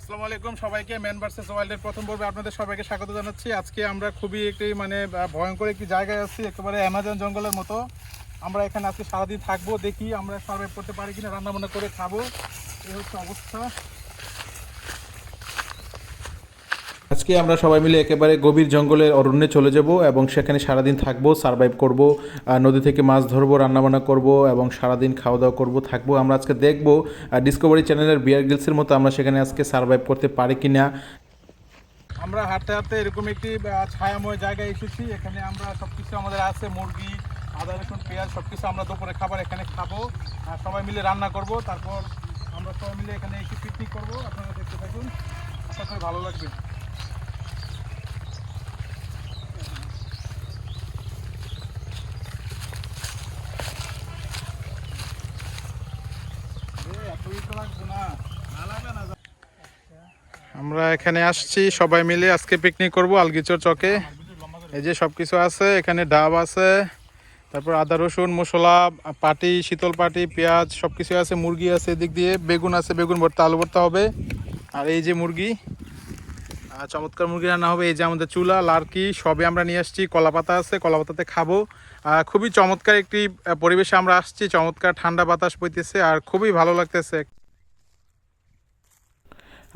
আসসালামু আলাইকুম সবাইকে ম্যান ভার্সেস ওয়ার্ল্ডের প্রথম পর্বে আপনাদের সবাইকে স্বাগত জানাচ্ছি। আজকে আমরা খুবই একটি মানে ভয়ঙ্কর একটি জায়গায় আছি, একেবারে অ্যামাজন জঙ্গলের মতো। আমরা এখানে আজকে সারাদিন থাকব, দেখি আমরা সার্ভাইভ করতে পারি কিনা রান্না বান্না করে খাব। এই হচ্ছে অবস্থা। আজকে আমরা সবাই মিলে একেবারে গভীর জঙ্গলের অরণ্যে চলে যাব এবং সেখানে সারাদিন থাকব সারভাইভ করব নদী থেকে মাছ ধরবো, রান্নাবান্না করব এবং সারাদিন খাওয়া দাওয়া করব, থাকব। আমরা আজকে দেখব ডিসকভারি চ্যানেলের বিয়ার গিলসের মতো আমরা সেখানে আজকে সারভাইভ করতে পারি কি না আমরা হাঁটতে হাঁটতে এরকম একটি ছায়াময় জায়গায় এসেছি। এখানে আমরা সব কিছু আমাদের আছে, মুরগি, আদা, রসুন, পেঁয়াজ সব কিছু আমরা দুপুরে খাবার এখানে খাব। আর সবাই মিলে রান্না করব, তারপর আমরা সবাই মিলে এখানে একটি পিকনিক করব। আপনারা দেখতে থাকুন। আশা করি ভালো লাগবে। আমরা এখানে আসছি, সবাই মিলে আজকে পিকনিক করব আলগিচর চকে। এই যে সব কিছু আছে, এখানে ডাব আছে, তারপর আদা রসুন, মশলা, পাটি, শীতল পাটি, পেঁয়াজ সব কিছু আছে, মুরগি আছে এদিক দিয়ে, বেগুন আছে, বেগুন ভর্তা, আলু ভর্তা হবে। আর এই যে মুরগি চমৎকার মুরগি রান্না হবে। এই যে আমাদের চুলা, লার্কি, সবে আমরা নিয়ে আসছি। কলা পাতা আছে কলা পাতাতে খাব খুবই চমৎকার একটি পরিবেশে আমরা আসছি। চমৎকার ঠান্ডা বাতাস বইতেছে আর খুবই ভালো লাগতেছে।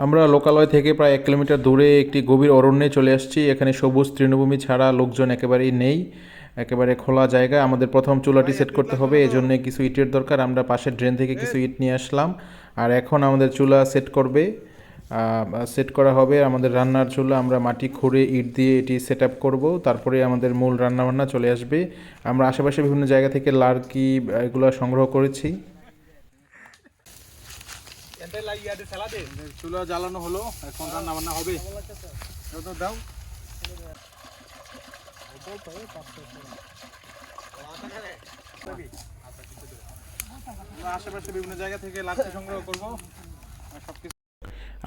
আমরা লোকালয় থেকে প্রায় এক কিলোমিটার দূরে একটি গভীর অরণ্যে চলে আসছি। এখানে সবুজ তৃণভূমি ছাড়া লোকজন একেবারেই নেই। একেবারে খোলা জায়গা আমাদের প্রথম চুলাটি সেট করতে হবে। এই জন্য কিছু ইটের দরকার। আমরা পাশের ড্রেন থেকে কিছু ইট নিয়ে আসলাম। আর এখন আমাদের চুলা সেট করবে। সেট করা হবে। আমাদের রান্নার চুলা আমরা মাটি খুঁড়ে ইট দিয়ে এটি সেট আপ করব। তারপরে আমাদের মূল রান্নাবান্না চলে আসবে। আমরা আশেপাশে বিভিন্ন জায়গা থেকে লার্কি এগুলো সংগ্রহ করেছি। চুলা জ্বালানো হলো। এখন রান্না বান্না হবে আশেপাশে বিভিন্ন জায়গা থেকে লাঠি সংগ্রহ করব। সবকিছু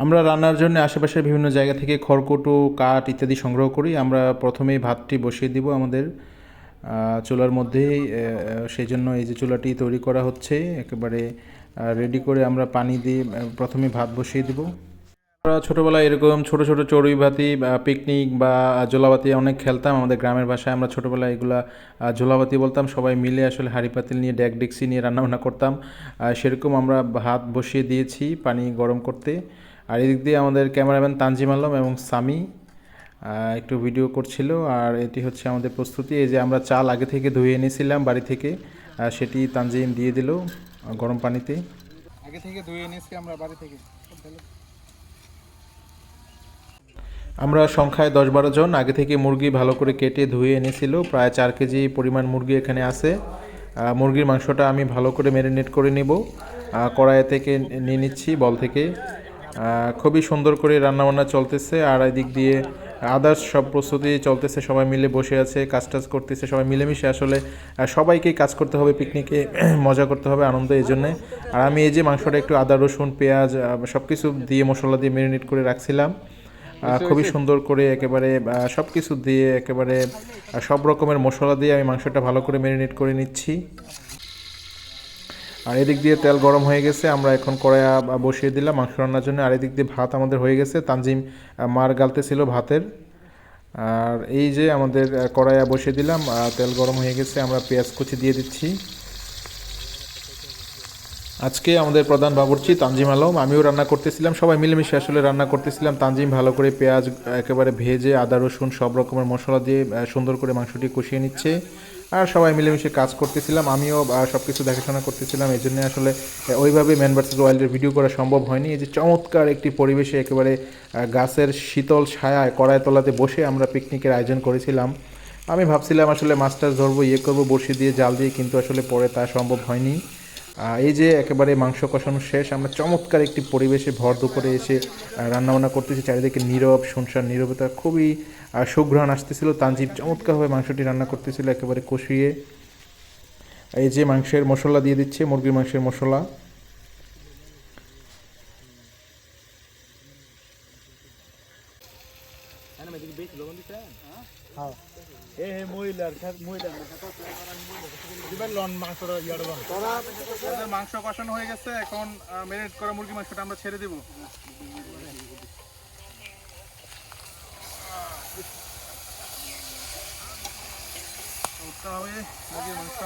আমরা রান্নার জন্য আশেপাশের বিভিন্ন জায়গা থেকে খড়কুটো, কাঠ ইত্যাদি সংগ্রহ করি। আমরা প্রথমেই ভাতটি বসিয়ে দিব আমাদের চুলার মধ্যেই সেই জন্য এই যে চুলাটি তৈরি করা হচ্ছে, একেবারে রেডি করে আমরা পানি দিয়ে প্রথমে ভাত বসিয়ে দিব। আমরা ছোটোবেলায় এরকম ছোট ছোট চড়ুই ভাতি পিকনিক বা জোলাবাতি অনেক খেলতাম। আমাদের গ্রামের ভাষায় আমরা ছোটোবেলায় এগুলা জোলাবাতি বলতাম। সবাই মিলে আসলে হাঁড়ি পাতিল নিয়ে ড্যাক ডেক্সি নিয়ে রান্নাবান্না করতাম। সেরকম আমরা ভাত বসিয়ে দিয়েছি পানি গরম করতে। আর এদিক দিয়ে আমাদের ক্যামেরাম্যান তানজিম আলম এবং সামি একটু ভিডিও করছিল। আর এটি হচ্ছে আমাদের প্রস্তুতি। এই যে আমরা চাল আগে থেকে ধুয়ে এনেছিলাম বাড়ি থেকে সেটি তানজিম দিয়ে দিল গরম পানিতে। আগে থেকে ধুয়ে এনেছি আমরা বাড়ি থেকে। আমরা সংখ্যায় দশ বারো জন। আগে থেকে মুরগি ভালো করে কেটে ধুয়ে এনেছিল। প্রায় চার কেজি পরিমাণ মুরগি এখানে আছে। মুরগির মাংসটা আমি ভালো করে ম্যারিনেট করে নেব। আহ, কড়াই থেকে নিয়ে নিচ্ছি বল থেকে। খুবই সুন্দর করে রান্নাবান্না চলতেছে আর এদিক দিয়ে আদার্স সব প্রস্তুতি চলতেছে সবাই মিলে বসে আছে কাজ টাজ করতেছে সবাই মিলেমিশে আসলে সবাইকেই কাজ করতে হবে পিকনিকে মজা করতে হবে আনন্দ এই জন্যে। আর আমি এই যে মাংসটা একটু আদা রসুন পেঁয়াজ সব কিছু দিয়ে মশলা দিয়ে ম্যারিনেট করে রাখছিলাম খুবই সুন্দর করে একেবারে সব কিছু দিয়ে একেবারে সব রকমের মশলা দিয়ে আমি মাংসটা ভালো করে ম্যারিনেট করে নিচ্ছি। আর এদিক দিয়ে তেল গরম হয়ে গেছে, আমরা এখন কড়াইয়া বসিয়ে দিলাম মাংস রান্নার জন্য। আর এদিক দিয়ে ভাত আমাদের হয়ে গেছে, তানজিম মার গালতে ছিল ভাতের। আর এই যে আমাদের কড়াইয়া বসিয়ে দিলাম তেল গরম হয়ে গেছে, আমরা পেঁয়াজ কুচি দিয়ে দিচ্ছি। আজকে আমাদের প্রধান বাবুর্চি তানজিম আলম। আমিও রান্না করতেছিলাম, সবাই মিলেমিশে আসলে রান্না করতেছিলাম। তানজিম ভালো করে পেঁয়াজ, একেবারে ভেজে আদা, রসুন সব রকমের মশলা দিয়ে সুন্দর করে মাংসটি কষিয়ে নিচ্ছে। আর সবাই মিলেমিশে কাজ করতেছিলাম, আমিও সব কিছু দেখাশোনা করতেছিলাম। এই জন্য আসলে ওইভাবে ম্যান ভার্সেস ওয়াইল্ডের ভিডিও করা সম্ভব হয়নি। এই যে চমৎকার একটি পরিবেশে একেবারে গাছের শীতল ছায়ায় কড়াই তলাতে বসে আমরা পিকনিকের আয়োজন করেছিলাম। আমি ভাবছিলাম আসলে মাছটাছ ধরবো ইয়ে করব, বড়শি দিয়ে জাল দিয়ে, কিন্তু আসলে পরে তা সম্ভব হয়নি। এই যে একেবারে মাংস কষানো শেষ, আমরা চমৎকার একটি পরিবেশে ভর দুপুরে এসে রান্নাবান্না করতেছি, চারিদিকে নীরব, শুনশান, নীরবতা, খুবই সুঘ্রাণ আসতেছিল। তানজিব চমৎকারভাবে মাংসটি রান্না করতেছিল, একেবারে কষিয়ে। এই যে মাংসের মশলা দিয়ে দিচ্ছে, মুরগির মাংসের মশলা। হ্যাঁ। মাংস। কষানো হয়ে গেছে এখন মেরিনেট মুরগি মাংসটা আমরা ছেড়ে দেবো।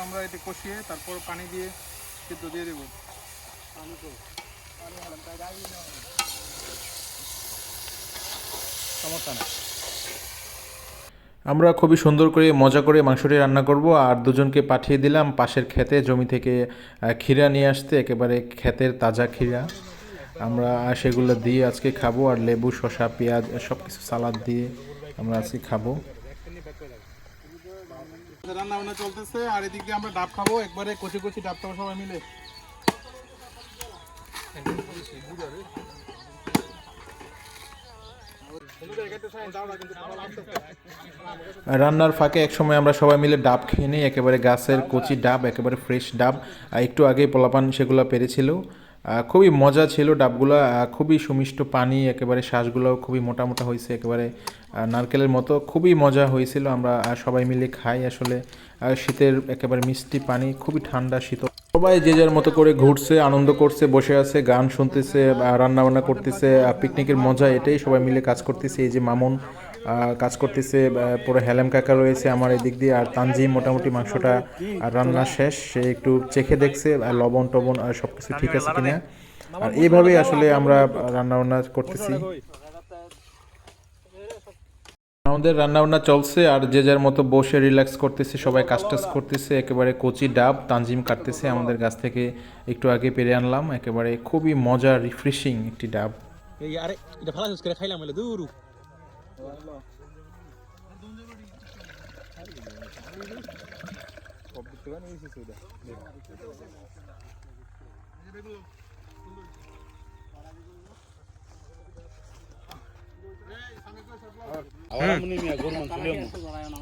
আমরা এটি কষিয়ে তারপর পানি দিয়ে সিদ্ধ দিয়ে দেবো। সমস্যা নেই। আমরা খুবই সুন্দর করে, মজা করে মাংসটি রান্না করব আর দুজনকে পাঠিয়ে দিলাম পাশের ক্ষেতে জমি থেকে ক্ষীরা নিয়ে আসতে, একেবারে ক্ষেতের তাজা ক্ষীরা। আমরা সেগুলো দিয়ে আজকে খাব আর লেবু, শসা, পেঁয়াজ সব কিছু সালাদ দিয়ে আমরা আজকে খাব। রান্না চলতেছে আর এদিক দিয়ে আমরা ডাব খাব, একবারে কচি কচি ডাব খাব সবাই মিলে। রান্নার ফাঁকে একসময় আমরা সবাই মিলে ডাব খেয়ে নিই, একেবারে গাছের কচি ডাব, একেবারে ফ্রেশ ডাব। একটু আগে পোলাপান সেগুলো পেরেছিল। খুবই মজা ছিল ডাবগুলো খুবই সুমিষ্ট পানি, একেবারে শ্বাসগুলো খুবই মোটা মোটা হয়েছে, একেবারে নারকেলের মতো। খুবই মজা হয়েছিল, আমরা সবাই মিলে খাই। আসলে শীতের একেবারে মিষ্টি পানি, খুবই ঠান্ডা শীতল সবাই যে যার মতো করে ঘুরছে, আনন্দ করছে, বসে আছে, গান শুনতেছে রান্না বান্না করতেছে পিকনিকের মজা এটাই সবাই মিলে কাজ করতেছে। এই যে মামুন কাজ করতেছে পুরো হেলেম কাকা রয়েছে আমার এদিক দিয়ে, আর তানজি মোটামুটি মাংসটা রান্না শেষ, সে একটু চেখে দেখছে লবণ টবণ সব কিছু ঠিক আছে কিনা। আর এইভাবেই আসলে আমরা রান্নাবান্না করতেছি। আমাদের রান্না বান্না চলছে আর যে যার মতো বসে রিল্যাক্স করতেছে, সবাই কাজ টাজ করতেছে, একেবারে কচি ডাব, তানজিম কাটতেছে আমাদের গাছ থেকে। একটু আগে পেরে আনলাম, একেবারে খুবই মজা রিফ্রেশিং একটি ডাব। খাইলাম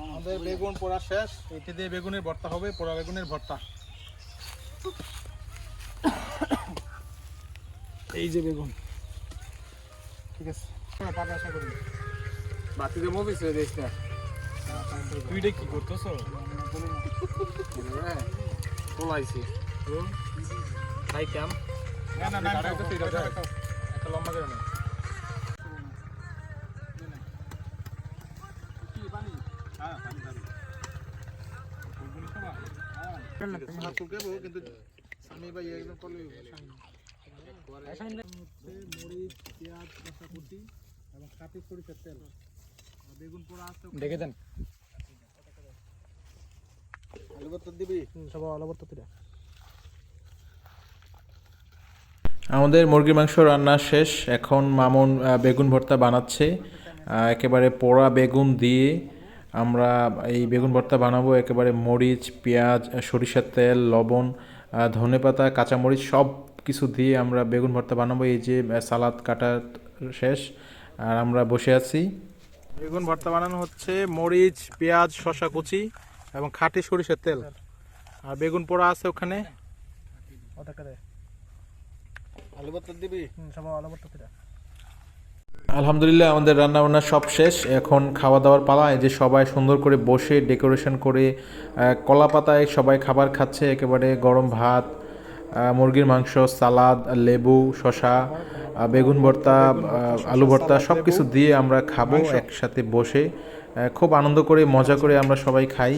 আমাদের বেগুন পোড়া শেষ। এটি দিয়ে বেগুনের ভর্তা হবে পোড়া বেগুনের ভর্তা। এই যে বেগুন। ঠিক আছে। বাতিতে দিস না তুই কি করতেছ? তোলাইছি। খাইতাম। না না না একটা লম্বা করে না। আমাদের মুরগির মাংস রান্না শেষ। এখন মামুন বেগুন ভর্তা বানাচ্ছে। একেবারে পোড়া বেগুন দিয়ে আমরা এই বেগুন ভর্তা বানাবো একেবারে মরিচ পেঁয়াজ সরিষার তেল লবণ আহ, ধনেপাতা কাঁচামরিচ সব কিছু দিয়ে আমরা বেগুন ভর্তা বানাবো। এই যে সালাদ কাটা শেষ আর আমরা বসে আছি। বেগুন ভর্তা বানানো হচ্ছে মরিচ পেঁয়াজ শসা কুচি এবং খাঁটি সরিষার তেল। আর বেগুন পোড়া আছে ওখানে। আলু ভর্তা দিবি? সব অলবর্ত তুই আলহামদুলিল্লাহ আমাদের রান্না বান্না সব শেষ। এখন খাওয়া দাওয়ার পালা যে সবাই সুন্দর করে বসে ডেকোরেশন করে কলা পাতায় সবাই খাবার খাচ্ছে একেবারে গরম ভাত মুরগির মাংস সালাদ লেবু শশা বেগুন ভর্তা আলু ভর্তা সব কিছু দিয়ে আমরা খাব একসাথে বসে। খুব আনন্দ করে মজা করে আমরা সবাই খাই।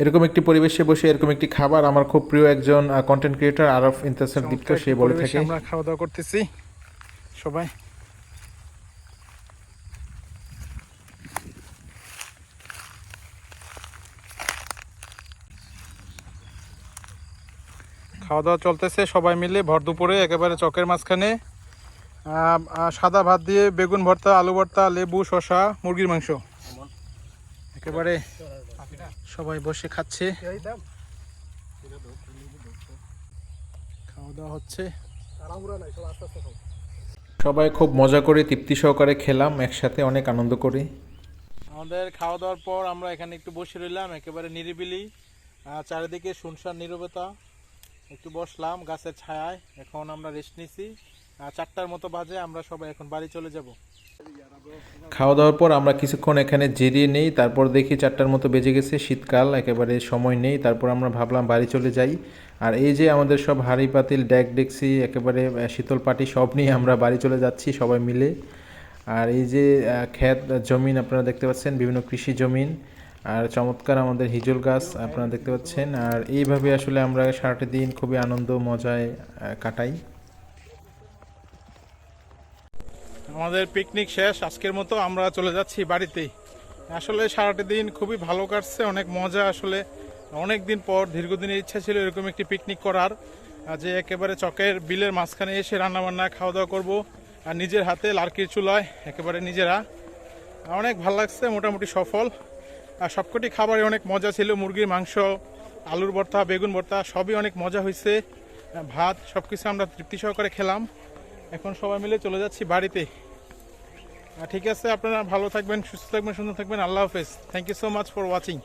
এরকম একটি পরিবেশে বসে এরকম একটি খাবার আমার খুব প্রিয় একজন কন্টেন্ট ক্রিয়েটর আরফ ইন্তাসার দীপ্ত সে বলে থাকে। আমরা খাওয়া দাওয়া করতেছি। সবাই খাওয়া দাওয়া চলতেছে, সবাই মিলে ভর দুপুরে একেবারে চকের মাঝখানে। সাদা ভাত দিয়ে বেগুন ভর্তা, আলু ভর্তা, লেবু, শসা, মুরগির মাংস। একেবারে সবাই বসে খাচ্ছে। খাওয়া দাওয়া হচ্ছে। সবাই খুব মজা করে তৃপ্তি সহকারে খেলাম, একসাথে অনেক আনন্দ করে। আমাদের খাওয়া দাওয়ার পর আমরা এখানে একটু বসে রইলাম, একেবারে নিরিবিলি চারিদিকে শুনশান নীরবতা। একটু বসলাম গাছের ছায়ায়। এখন আমরা রেস্ট নিছি। চারটার মতো বাজে, আমরা সবাই এখন বাড়ি চলে যাব। খাওয়া দাওয়ার পর আমরা কিছুক্ষণ এখানে জিরিয়ে নেই, তারপর দেখি চারটার মতো বেজে গেছে, শীতকাল, একেবারে সময় নেই, তারপর আমরা ভাবলাম বাড়ি চলে যাই। আর এই যে আমাদের সব হাঁড়ি, পাতিল ড্যাক ডেক্সি একেবারে শীতল পাটি, সব নিয়ে আমরা বাড়ি চলে যাচ্ছি সবাই মিলে। আর এই যে ক্ষেত, জমিন আপনারা দেখতে পাচ্ছেন, বিভিন্ন কৃষি জমিন। আর চমৎকার আমাদের হিজল গাছ আপনারা দেখতে পাচ্ছেন। আর এইভাবে আসলে আমরা সারাটা দিন খুবই আনন্দ, মজায় কাটাই। আমাদের পিকনিক শেষ, আজকের মতো আমরা চলে যাচ্ছি বাড়িতেই। আসলে সারাটা দিন খুবই ভালো কাটছে, অনেক মজা আসলে। অনেক দিন পর, দীর্ঘদিনের ইচ্ছা ছিল এরকম একটি পিকনিক করার। যে একেবারে চকের বিলের মাঝখানে এসে রান্নাবান্না খাওয়া দাওয়া করব। আর নিজের হাতে লার্কির চুলায়, একেবারে নিজেরা। অনেক ভালো লাগছে, মোটামুটি সফল। সবকটি খাবারে অনেক মজা ছিল। মুরগির মাংস, আলুর ভর্তা, বেগুন ভর্তা, সবই অনেক মজা হয়েছে। ভাত সব কিছু আমরা তৃপ্তি সহকারে খেলাম। এখন সবাই মিলে চলে যাচ্ছি বাড়িতে। ঠিক আছে, আপনারা ভালো থাকবেন, সুস্থ থাকবেন, সুন্দর থাকবেন। আল্লাহ হাফেজ। Thank you so much for watching